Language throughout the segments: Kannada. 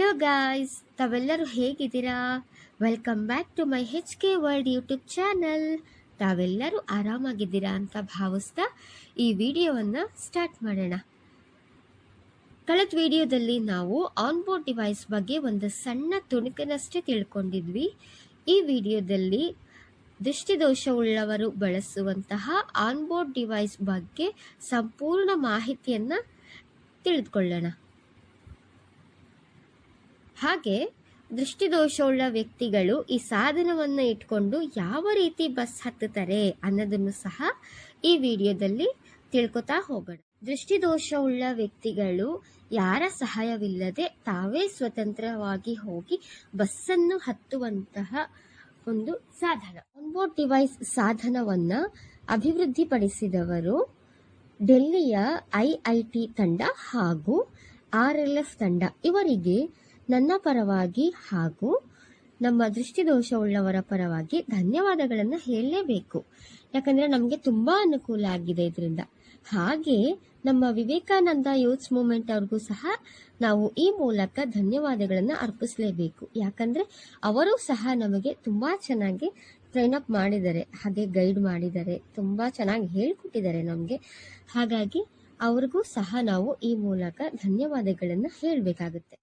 ಹಲೋ ಗಾಯ್ಸ್ ತಾವೆಲ್ಲರೂ ಹೇಗಿದ್ದೀರಾ? Welcome back to my H K world YouTube channel ತಾವೆಲ್ಲರೂ ಆರಾಮಾಗಿದ್ದೀರಾ ಅಂತ ಭಾವಿಸ್ತಾ ಈ ವಿಡಿಯೋವನ್ನು ಸ್ಟಾರ್ಟ್ ಮಾಡೋಣ. ಕಳೆದ ವಿಡಿಯೋದಲ್ಲಿ ನಾವು ಆನ್ಬೋರ್ಡ್ ಡಿವೈಸ್ ಬಗ್ಗೆ ಒಂದು ಸಣ್ಣ ತುಣುಕನಷ್ಟೇ ತಿಳ್ಕೊಂಡಿದ್ವಿ. ಈ ವಿಡಿಯೋದಲ್ಲಿ ದೃಷ್ಟಿದೋಷವುಳ್ಳವರು ಬಳಸುವಂತಹ ಆನ್ಬೋರ್ಡ್ ಡಿವೈಸ್ ಬಗ್ಗೆ ಸಂಪೂರ್ಣ ಮಾಹಿತಿಯನ್ನು ತಿಳಿದುಕೊಳ್ಳೋಣ. ಹಾಗೆ ದೃಷ್ಟಿದೋಷವುಳ್ಳ ವ್ಯಕ್ತಿಗಳು ಈ ಸಾಧನವನ್ನು ಇಟ್ಕೊಂಡು ಯಾವ ರೀತಿ ಬಸ್ ಹತ್ತುತ್ತಾರೆ ಅನ್ನೋದನ್ನು ಸಹ ಈ ವಿಡಿಯೋದಲ್ಲಿ ತಿಳ್ಕೊತಾ ಹೋಗೋಣ. ದೃಷ್ಟಿದೋಷವುಳ್ಳ ವ್ಯಕ್ತಿಗಳು ಯಾರ ಸಹಾಯವಿಲ್ಲದೆ ತಾವೇ ಸ್ವತಂತ್ರವಾಗಿ ಹೋಗಿ ಬಸ್ಸನ್ನು ಹತ್ತುವಂತಹ ಒಂದು ಸಾಧನ. ಆನ್ಬೋರ್ಡ್ ಡಿವೈಸ್ ಸಾಧನವನ್ನ ಅಭಿವೃದ್ಧಿಪಡಿಸಿದವರು ಡೆಲ್ಲಿಯ ಐಐಟಿ ತಂಡ ಹಾಗೂ ಆರ್ ಎಲ್ ಎಫ್ ತಂಡ. ಇವರಿಗೆ ನನ್ನ ಪರವಾಗಿ ಹಾಗೂ ನಮ್ಮ ದೃಷ್ಟಿದೋಷವುಳ್ಳವರ ಪರವಾಗಿ ಧನ್ಯವಾದಗಳನ್ನು ಹೇಳಲೇಬೇಕು. ಯಾಕಂದ್ರೆ ನಮಗೆ ತುಂಬಾ ಅನುಕೂಲ ಆಗಿದೆ ಇದರಿಂದ. ಹಾಗೆ ನಮ್ಮ ವಿವೇಕಾನಂದ ಯೂತ್ಸ್ ಮೂಮೆಂಟ್ ಅವ್ರಿಗೂ ಸಹ ನಾವು ಈ ಮೂಲಕ ಧನ್ಯವಾದಗಳನ್ನು ಅರ್ಪಿಸಲೇಬೇಕು. ಯಾಕಂದ್ರೆ ಅವರು ಸಹ ನಮಗೆ ತುಂಬಾ ಚೆನ್ನಾಗಿ ಟ್ರೈನ್ ಅಪ್ ಮಾಡಿದ್ದಾರೆ. ಹಾಗೆ ಗೈಡ್ ಮಾಡಿದ್ದಾರೆ. ತುಂಬಾ ಚೆನ್ನಾಗಿ ಹೇಳ್ಕೊಟ್ಟಿದ್ದಾರೆ ನಮಗೆ. ಹಾಗಾಗಿ ಅವ್ರಿಗೂ ಸಹ ನಾವು ಈ ಮೂಲಕ ಧನ್ಯವಾದಗಳನ್ನು ಹೇಳಬೇಕಾಗುತ್ತೆ.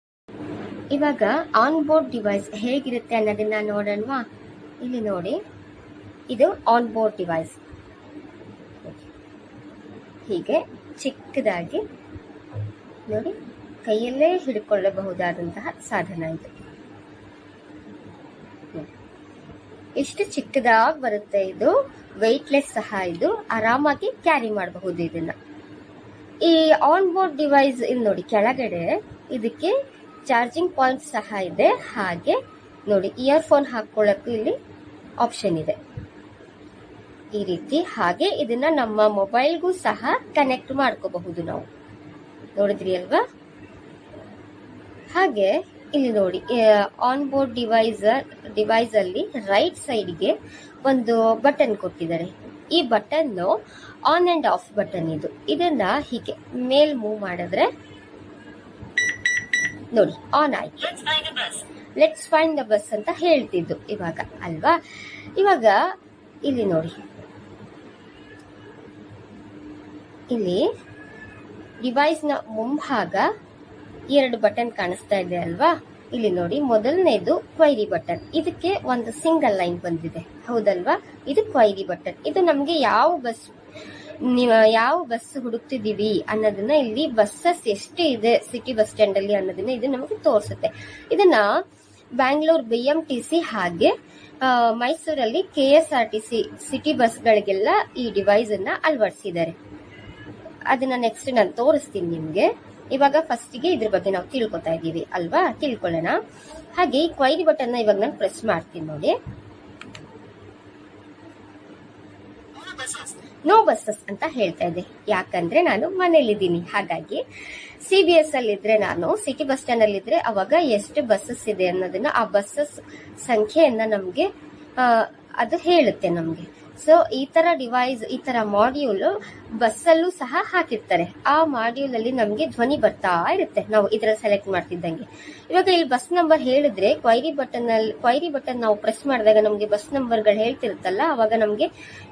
ಇವಾಗ ಆನ್ ಬೋರ್ಡ್ ಡಿವೈಸ್ ಹೇಗಿರುತ್ತೆ ಅನ್ನೋದನ್ನ ನೋಡೋಣವಾ? ಇಲ್ಲಿ ನೋಡಿ. ಇದು ಆನ್ ಬೋರ್ಡ್ ಡಿವೈಸ್ ಹೀಗೆ ಚಿಕ್ಕದಾಗಿ ನೋಡಿ, ಕೈಯಲ್ಲೇ ಹಿಡ್ಕೊಳ್ಳಬಹುದಾದಂತಹ ಸಾಧನ ಇದು. ಎಷ್ಟು ಚಿಕ್ಕದಾಗಿ ಬರುತ್ತೆ ಇದು. ವೆಯ್ಟ್ಲೆಸ್ ಸಹ ಇದು. ಆರಾಮಾಗಿ ಕ್ಯಾರಿ ಮಾಡಬಹುದು ಇದನ್ನ. ಈ ಆನ್ ಬೋರ್ಡ್ ಡಿವೈಸ್ ಇಲ್ಲಿ ನೋಡಿ ಕೆಳಗಡೆ ಇದಕ್ಕೆ ಚಾರ್ಜಿಂಗ್ ಪಾಯಿಂಟ್ ಸಹ ಇದೆ. ಹಾಗೆ ನೋಡಿ ಇಯರ್ ಫೋನ್ ಹಾಕೊಳ್ಳಕ್ಕೂ ಇಲ್ಲಿ ಆಪ್ಷನ್ ಇದೆ. ಈ ರೀತಿ ಹಾಗೆ ಇದನ್ನ ನಮ್ಮ ಮೊಬೈಲ್ಗೂ ಸಹ ಕನೆಕ್ಟ್ ಮಾಡ್ಕೋಬಹುದು ನಾವು. ನೋಡಿದ್ರಿ ಅಲ್ವಾ? ಹಾಗೆ ಇಲ್ಲಿ ನೋಡಿ ಆನ್ ಬೋರ್ಡ್ ಡಿವೈಸ್ ಡಿವೈಸ್ ಅಲ್ಲಿ ರೈಟ್ ಸೈಡ್ಗೆ ಒಂದು ಬಟನ್ ಕೊಟ್ಟಿದ್ದಾರೆ. ಈ button on and off button ಇದು ಇದನ್ನ ಹೀಗೆ ಮೇಲ್ ಮೂವ್ ಮಾಡಿದ್ರೆ ನೋಡಿ ಆನ್ ಆಯ್ತು. ಲೆಟ್ಸ್ ಫೈನ್ ದ ಬಸ್ ಅಂತ ಹೇಳ್ತಿದ್ದು ಇವಾಗ ಅಲ್ವಾ? ಇವಾಗ ಇಲ್ಲಿ ನೋಡಿ. ಇಲ್ಲಿ ಡಿವೈಸ್ನ ಮುಂಭಾಗ ಎರಡು ಬಟನ್ ಕಾಣಿಸ್ತಾ ಇದೆ ಅಲ್ವಾ? ಇಲ್ಲಿ ನೋಡಿ ಮೊದಲನೇದು ಕ್ವೈರಿ ಬಟನ್ ಇದಕ್ಕೆ ಒಂದು ಸಿಂಗಲ್ ಲೈನ್ ಬಂದಿದೆ. ಹೌದಲ್ವಾ? ಇದು ಕ್ವೈರಿ ಬಟನ್ ಇದು ನಮಗೆ ಯಾವ ಬಸ್ ಯಾವ ಬಸ್ ಹುಡುಕ್ತಿದೀವಿ ಅನ್ನೋದನ್ನ ಇಲ್ಲಿ ಬಸ್ಸಸ್ ಎಷ್ಟು ಇದೆ ಸಿಟಿ ಬಸ್ ಸ್ಟ್ಯಾಂಡ್ ಅಲ್ಲಿ ಅನ್ನೋದನ್ನ ಇದು ನಮಗೆ ತೋರಿಸುತ್ತೆ. ಇದನ್ನ Bangalore B M T C ಹಾಗೆ ಮೈಸೂರಲ್ಲಿ K S R T C city ಬಸ್ಗಳಿಗೆಲ್ಲ ಈ ಡಿವೈಸ್ ಅನ್ನ ಅಳವಡಿಸಿದ್ದಾರೆ. ಅದನ್ನ ನೆಕ್ಸ್ಟ್ ನಾನು ತೋರಿಸ್ತೀನಿ ನಿಮ್ಗೆ. ಇವಾಗ ಫಸ್ಟಿಗೆ ಇದ್ರ ಬಗ್ಗೆ ನಾವು ತಿಳ್ಕೊತಾ ಇದ್ದೀವಿ, ಅಲ್ವಾ? ತಿಳ್ಕೊಳ್ಳೋಣ. ಹಾಗೆ ಈ ಕ್ವೈರಿ ಬಟನ್ ಇವಾಗ ನಾನು ಪ್ರೆಸ್ ಮಾಡ್ತೀನಿ ನೋಡಿ. ನೋ ಬಸ್ಸಸ್ ಅಂತ ಹೇಳ್ತಾ ಇದೆ ಯಾಕಂದ್ರೆ ನಾನು ಮನೇಲಿದ್ದೀನಿ. ಹಾಗಾಗಿ ಸಿ ಬಿ ಎಸ್ ಅಲ್ಲಿ ಇದ್ರೆ ನಾನು ಸಿಟಿ ಬಸ್ ಸ್ಟ್ಯಾಂಡ್ ಅಲ್ಲಿ ಇದ್ರೆ ಅವಾಗ ಎಷ್ಟು ಬಸ್ಸಸ್ ಇದೆ ಅನ್ನೋದನ್ನ ಆ ಬಸ್ಸಸ್ ಸಂಖ್ಯೆಯನ್ನ ನಮ್ಗೆ ಅದು ಹೇಳುತ್ತೆ ನಮ್ಗೆ. ಸೊ ಈ ತರ ಡಿವೈಸ್ ಈ ತರ ಮಾಡ್ಯೂಲ್ ಬಸ್ಸಲ್ಲೂ ಸಹ ಹಾಕಿರ್ತಾರೆ. ಆ ಮಾಡ್ಯೂಲ್ ಅಲ್ಲಿ ನಮ್ಗೆ ಧ್ವನಿ ಬರ್ತಾ ಇರುತ್ತೆ. ನಾವು ಇದರ ಸೆಲೆಕ್ಟ್ ಮಾಡ್ತಿದ್ದಂಗೆ. ಇವಾಗ ಇಲ್ಲಿ ಬಸ್ ನಂಬರ್ ಹೇಳಿದ್ರೆ ಕ್ವೈರಿ ಬಟನ್ ಅಲ್ಲಿ ಕ್ವೈರಿ ಬಟನ್ ನಾವು ಪ್ರೆಸ್ ಮಾಡಿದಾಗ ನಮಗೆ ಬಸ್ ನಂಬರ್ಗಳು ಹೇಳ್ತಿರುತ್ತಲ್ಲ, ಅವಾಗ ನಮಗೆ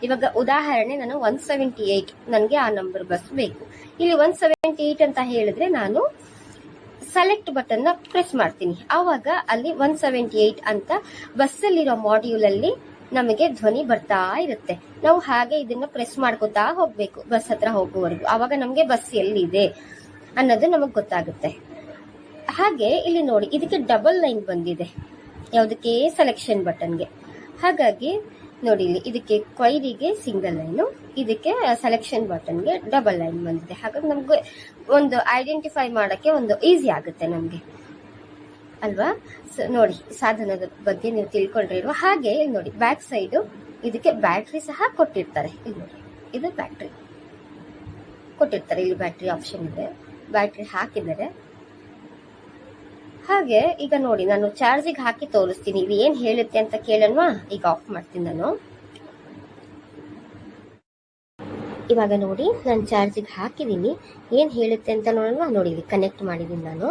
ಇವಾಗ ಉದಾಹರಣೆ ನಾನು ಒನ್ ಸೆವೆಂಟಿ ಏಟ್ ನನಗೆ ಆ ನಂಬರ್ ಬಸ್ ಬೇಕು. ಇಲ್ಲಿ ಒನ್ ಸೆವೆಂಟಿ ಏಟ್ ಅಂತ ಹೇಳಿದ್ರೆ ನಾನು ಸೆಲೆಕ್ಟ್ ಬಟನ್ನ ಪ್ರೆಸ್ ಮಾಡ್ತೀನಿ. ಆವಾಗ ಅಲ್ಲಿ ಒನ್ ಸೆವೆಂಟಿ ಏಟ್ ಅಂತ ಬಸ್ಸಲ್ಲಿರೋ ಮಾಡ್ಯೂಲ್ ಅಲ್ಲಿ ನಮಗೆ ಧ್ವನಿ ಬರ್ತಾ ಇರುತ್ತೆ. ನಾವು ಹಾಗೆ ಇದನ್ನ ಪ್ರೆಸ್ ಮಾಡ್ಕೋತಾ ಹೋಗ್ಬೇಕು ಬಸ್ ಹತ್ರ ಹೋಗುವವರೆಗೂ. ಆವಾಗ ನಮ್ಗೆ ಬಸ್ ಎಲ್ಲಿದೆ ಅನ್ನೋದು ನಮಗ್ ಗೊತ್ತಾಗುತ್ತೆ. ಹಾಗೆ ಇಲ್ಲಿ ನೋಡಿ, ಇದಕ್ಕೆ ಡಬಲ್ ಲೈನ್ ಬಂದಿದೆ. ಯಾವುದಕ್ಕೆ? ಸೆಲೆಕ್ಷನ್ ಬಟನ್ಗೆ ಹಾಗಾಗಿ ನೋಡಿ ಇಲ್ಲಿ, ಇದಕ್ಕೆ ಕ್ವೈರಿಗೆ ಸಿಂಗಲ್ ಲೈನು ಇದಕ್ಕೆ ಸೆಲೆಕ್ಷನ್ ಬಟನ್ಗೆ ಡಬಲ್ ಲೈನ್ ಬಂದಿದೆ. ಹಾಗಾಗಿ ನಮ್ಗೆ ಒಂದು ಐಡೆಂಟಿಫೈ ಮಾಡಕ್ಕೆ ಒಂದು ಈಸಿ ಆಗುತ್ತೆ ನಮ್ಗೆ. ಅಲ್ವಾ? ನೋಡಿ, ಸಾಧನದ ಬಗ್ಗೆ ನೀವು ತಿಳ್ಕೊಂಡ್ರೆ ಅಲ್ವಾ ಹಾಗೆ, ನೋಡಿ ಬ್ಯಾಕ್ ಸೈಡು ಇದಕ್ಕೆ ಬ್ಯಾಟ್ರಿ ಸಹ ಕೊಟ್ಟಿರ್ತಾರೆ. ಇಲ್ಲಿ ನೋಡಿ, ಇದು ಬ್ಯಾಟ್ರಿ ಕೊಟ್ಟಿರ್ತಾರೆ, ಇಲ್ಲಿ ಬ್ಯಾಟ್ರಿ ಆಪ್ಷನ್ ಇದೆ. ಬ್ಯಾಟ್ರಿ ಹಾಕಿದರೆ ಹಾಗೆ, ಈಗ ನೋಡಿ, ನಾನು ಚಾರ್ಜಿಗೆ ಹಾಕಿ ತೋರಿಸ್ತೀನಿ. ಇದು ಏನು ಹೇಳುತ್ತೆ ಅಂತ ಕೇಳಲ್ವಾ? ಈಗ ಆಫ್ ಮಾಡ್ತೀನಿ ನಾನು. ಇವಾಗ ನೋಡಿ, ನಾನು ಚಾರ್ಜಿಗೆ ಹಾಕಿದ್ದೀನಿ. ಏನು ಹೇಳುತ್ತೆ ಅಂತ ನೋಡಲ್ವಾ? ನೋಡಿ, ಇಲ್ಲಿ ಕನೆಕ್ಟ್ ಮಾಡಿದ್ದೀನಿ ನಾನು.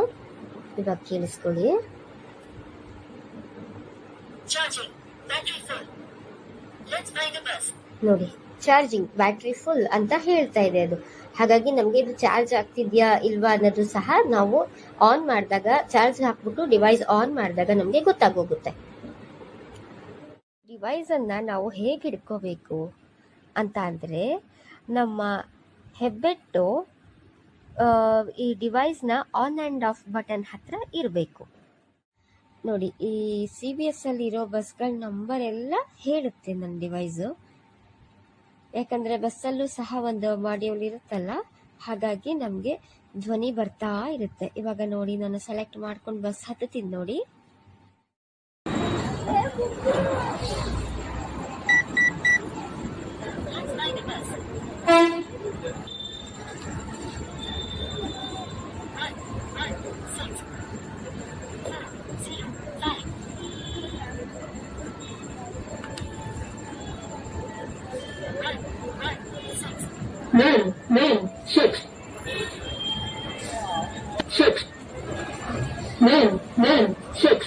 ಇವಾಗ ಕೇಳಿಸ್ಕೊಳ್ಳಿ. ನೋಡಿ ಚಾರ್ಜಿಂಗ್ ಬ್ಯಾಟ್ರಿ ಫುಲ್ ಅಂತ ಹೇಳ್ತಾ ಇದೆ ಅದು. ಹಾಗಾಗಿ ನಮಗೆ ಇದು ಚಾರ್ಜ್ ಆಗ್ತಿದ್ಯಾ ಇಲ್ವಾ ಅನ್ನೋದು ಸಹ ನಾವು ಆನ್ ಮಾಡಿದಾಗ ಚಾರ್ಜ್ ಹಾಕ್ಬಿಟ್ಟು ಡಿವೈಸ್ ಆನ್ ಮಾಡಿದಾಗ ನಮಗೆ ಗೊತ್ತಾಗೋಗುತ್ತೆ. ಡಿವೈಸ್ ಅನ್ನ ನಾವು ಹೇಗೆ ಹಿಡ್ಕೋಬೇಕು ಅಂತ ಅಂದ್ರೆ ನಮ್ಮ ಹೆಬ್ಬೆಟ್ಟು ಈ ಡಿವೈಸ್ನ ಆನ್ ಆ್ಯಂಡ್ ಆಫ್ ಬಟನ್ ಹತ್ರ ಇರಬೇಕು. ನೋಡಿ, ಈ ಸಿ ಬಿ ಎಸ್ ಅಲ್ಲಿ ಇರೋ ಬಸ್ಗಳ ನಂಬರ್ ಎಲ್ಲ ಹೇಳುತ್ತೆ ನನ್ನ ಡಿವೈಸು ಯಾಕಂದ್ರೆ ಬಸ್ಸಲ್ಲೂ ಸಹ ಒಂದು ಮಾಡ್ಯೂಲ್ ಇರುತ್ತಲ್ಲ, ಹಾಗಾಗಿ ನಮಗೆ ಧ್ವನಿ ಬರ್ತಾ ಇರುತ್ತೆ. ಇವಾಗ ನೋಡಿ, ನಾನು ಸೆಲೆಕ್ಟ್ ಮಾಡ್ಕೊಂಡು ಬಸ್ ಹತ್ತುತ್ತೀನಿ ನೋಡಿ. Nine, nine, six. Six. Six.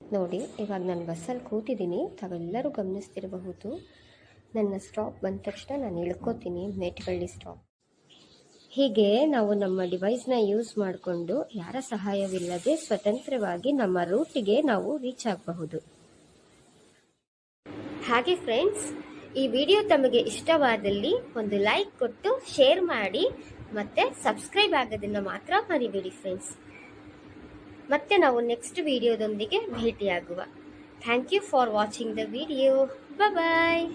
ನೋಡಿ ಇವಾಗ ನಾನು ಬಸ್ಸಲ್ಲಿ ಕೂತಿದ್ದೀನಿ. ತಾವೆಲ್ಲರೂ ಗಮನಿಸ್ತಿರಬಹುದು. ನನ್ನ ಸ್ಟಾಪ್ ಬಂದ ತಕ್ಷಣ ನಾನು ಇಳ್ಕೋತೀನಿ ಮೇಟ್ಗಳ್ಳಿ ಸ್ಟಾಪ್ ಹೀಗೆ ನಾವು ನಮ್ಮ ಡಿವೈಸ್ನ ಯೂಸ್ ಮಾಡಿಕೊಂಡು ಯಾರ ಸಹಾಯವಿಲ್ಲದೆ ಸ್ವತಂತ್ರವಾಗಿ ನಮ್ಮ ರೂಟಿಗೆ ನಾವು ರೀಚ್ ಆಗಬಹುದು. ಹಾಗೆ ಫ್ರೆಂಡ್ಸ್ ಈ ವಿಡಿಯೋ ತಮಗೆ ಇಷ್ಟವಾದಲ್ಲಿ ಒಂದು ಲೈಕ್ ಕೊಟ್ಟು ಶೇರ್ ಮಾಡಿ ಮತ್ತೆ ಸಬ್ಸ್ಕ್ರೈಬ್ ಆಗೋದನ್ನು ಮಾತ್ರ ಮರಿಬೇಡಿ ಫ್ರೆಂಡ್ಸ್ ಮತ್ತೆ ನಾವು ನೆಕ್ಸ್ಟ್ ವಿಡಿಯೋದೊಂದಿಗೆ ಭೇಟಿಯಾಗುವ. Thank you for watching the video bye